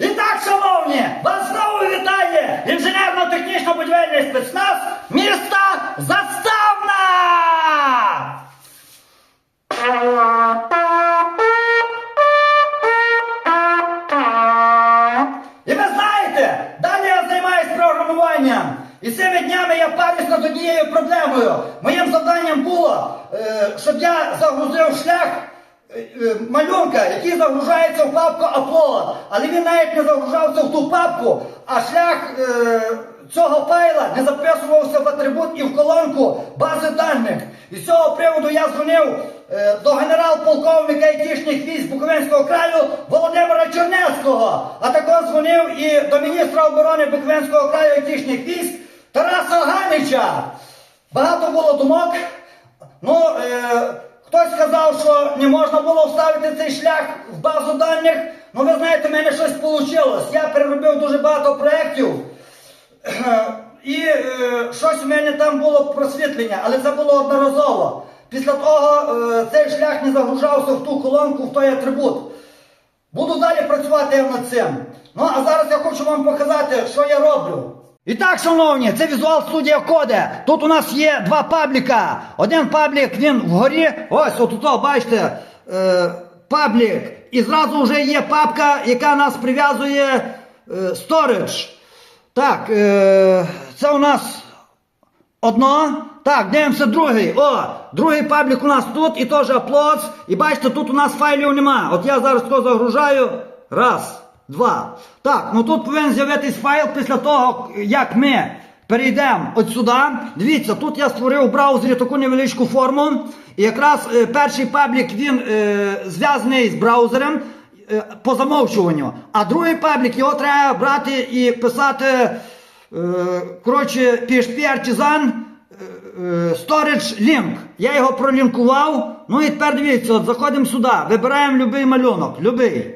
І так, шановні, вас знову вітає інженерно-технічно-будівельний спецназ міста Заставна! І ви знаєте, далі я займаюся програмуванням. І цими днями я парюсь над однією проблемою. Моїм завданням було, е, щоб я загрузив шлях малюнка, який загружається в папку Upload. Але він навіть не загружався в ту папку, а шлях е, цього файла не записувався в атрибут і в колонку бази даних. І з цього приводу я дзвонив е, до генерал-полковника айтішних військ Буковинського краю Володимира Чернецького, а також дзвонив і до міністра оборони Буковинського краю айтішних військ Тараса Ганича. Багато було думок. Ну, е, хтось сказав, що не можна було вставити цей шлях в базу даних. Ну, ви знаєте, в мене щось вийшло. Я переробив дуже багато проєктів. І е, щось у мене там було просвітлення, але це було одноразово. Після того е, цей шлях не загружався в ту колонку, в той атрибут. Буду далі працювати я над цим. Ну а зараз я хочу вам показати, що я роблю. І так, шановні, це візуал студія Коде. Тут у нас є два пабліка. Один паблік він вгорі. Ось отут, бачите, е, паблік. І зразу вже є папка, яка нас прив'язує е. Так, е, це у нас одно. Так, дивимося другий. О, другий паблік у нас тут і теж uploads. І бачите, тут у нас файлів нема. От я зараз загружаю. Раз, два. Так, ну тут повинен з'явитись файл після того, як ми перейдемо сюди. Дивіться, тут я створив в браузері таку невеличку форму. І якраз е, перший паблік він е, зв'язаний з браузером е, по замовчуванню. А другий паблік його треба брати і писати. е, Коротше, PHP Artisan е, е, Storage Link. Я його пролінкував. Ну і тепер дивіться, от заходимо сюди, вибираємо будь-який малюнок, любий.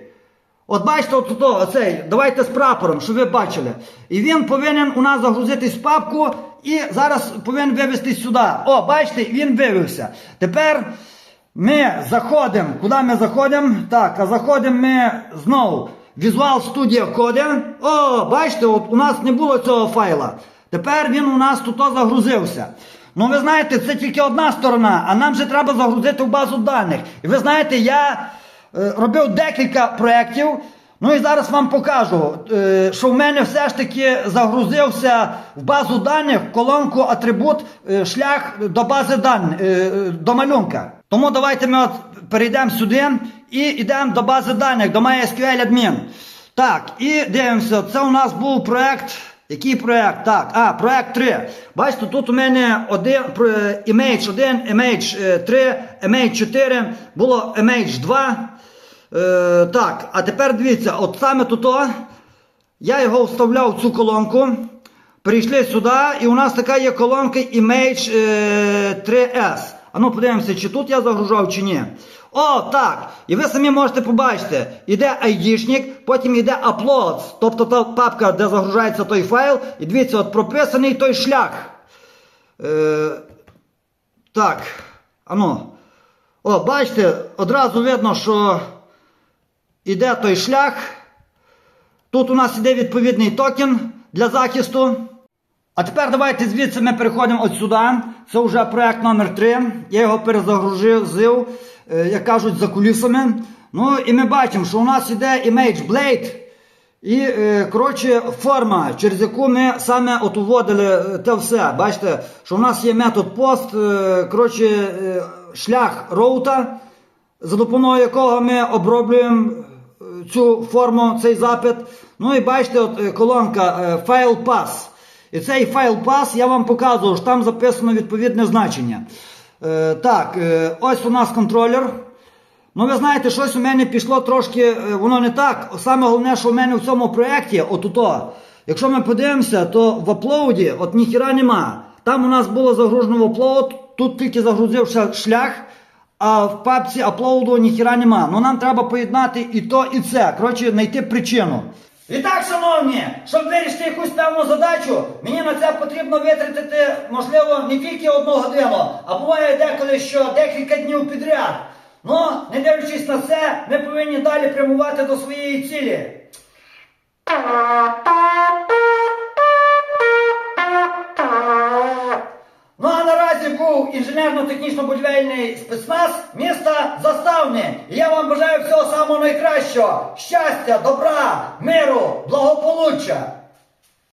От бачите, от оцей, давайте з прапором, щоб ви бачили. І він повинен у нас загрузитись в папку і зараз повинен вивестись сюди. О, бачите, він вивівся. Тепер ми заходимо. Куди ми заходимо? Так, а заходимо ми знову. Visual Studio Code. О, бачите, от у нас не було цього файла. Тепер він у нас тут загрузився. Ну, ви знаєте, це тільки одна сторона, а нам же треба загрузити в базу даних. І ви знаєте, я робив декілька проєктів. Ну і зараз вам покажу, е, що в мене все ж таки загрузився в базу даних колонку атрибут е, шлях до бази даних, е, е, до малюнка. Тому давайте ми от перейдемо сюди і йдемо до бази даних, до MySQL Admin. Так, і дивимося, це у нас був проєкт. Який проєкт? Так, а, проєкт 3. Бачите, тут у мене один image 1, image 3, image 4, було image 2. Е, так, а тепер дивіться, от саме тут я його вставляв в цю колонку. Прийшли сюди, і у нас така є колонка Image е, 3S. А ну подивимося, чи тут я загружав, чи ні. О, так. І ви самі можете побачити, іде айдішник, потім йде uploads, тобто та папка, де загружається той файл. І дивіться, от прописаний той шлях. Е, так, ану. О, бачите, одразу видно, що іде той шлях. Тут у нас іде відповідний токен для захисту. А тепер давайте звідси ми переходимо от сюди. Це вже проект номер 3 Я його перезагрузив, е, як кажуть, за кулісами. Ну і ми бачимо, що у нас іде Image Blade. І, е, коротше, форма, через яку ми саме от уводили е, те все. Бачите, що у нас є метод пост, коротше, шлях роута, за допомогою якого ми оброблюємо цю форму, цей запит. Ну і бачите, от колонка файл пас. І цей файл пас я вам показував, що там записано відповідне значення. Е, так, е, ось у нас контролер. Ну, ви знаєте, щось у мене пішло трошки, е, воно не так. Саме головне, що в мене в цьому проєкті, отуто, якщо ми подивимося, то в аплоуді от ніхіра нема. Там у нас було загружено в аплоуд, тут тільки загрузився шлях, а в папці аплоуду ніхіра нема. Ну нам треба поєднати і то, і це. Коротше, знайти причину. І так, шановні, щоб вирішити якусь певну задачу, мені на це потрібно витратити, можливо, не тільки одну годину, а буває деколи, що декілька днів підряд. Ну, не дивлячись на це, ми повинні далі прямувати до своєї цілі. А був інженерно-технічно-будівельний спецназ міста Заставне. І я вам бажаю всього самого найкращого. Щастя, добра, миру, благополуччя.